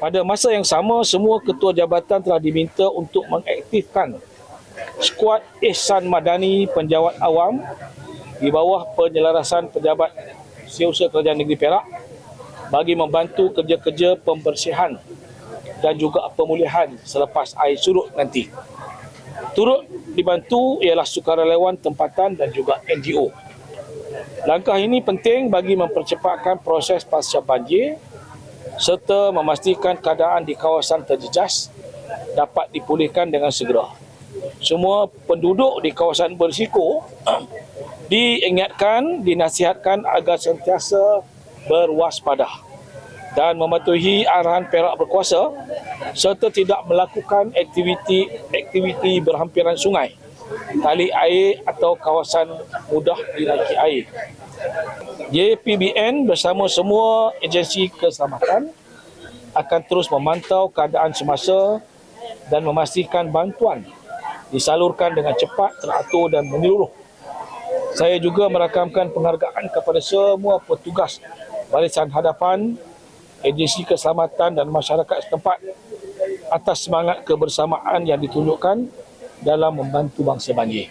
Pada masa yang sama, semua ketua jabatan telah diminta untuk mengaktifkan skuad Ihsan Madani Penjawat Awam di bawah penyelarasan pejabat Setiausaha Kerajaan Negeri Perak bagi membantu kerja-kerja pembersihan dan juga pemulihan selepas air surut nanti. Turut dibantu ialah sukarelawan tempatan dan juga NGO. Langkah ini penting bagi mempercepatkan proses pasca banjir serta memastikan keadaan di kawasan terjejas dapat dipulihkan dengan segera. Semua penduduk di kawasan berisiko diingatkan, dinasihatkan agar sentiasa berwaspada dan mematuhi arahan Perak berkuasa serta tidak melakukan aktiviti-aktiviti berhampiran sungai, tali air atau kawasan mudah dinaiki air. JPBN bersama semua agensi keselamatan akan terus memantau keadaan semasa dan memastikan bantuan disalurkan dengan cepat, teratur dan menyeluruh. Saya juga merakamkan penghargaan kepada semua petugas barisan hadapan, agensi keselamatan dan masyarakat setempat atas semangat kebersamaan yang ditunjukkan dalam membantu bangsa banjir.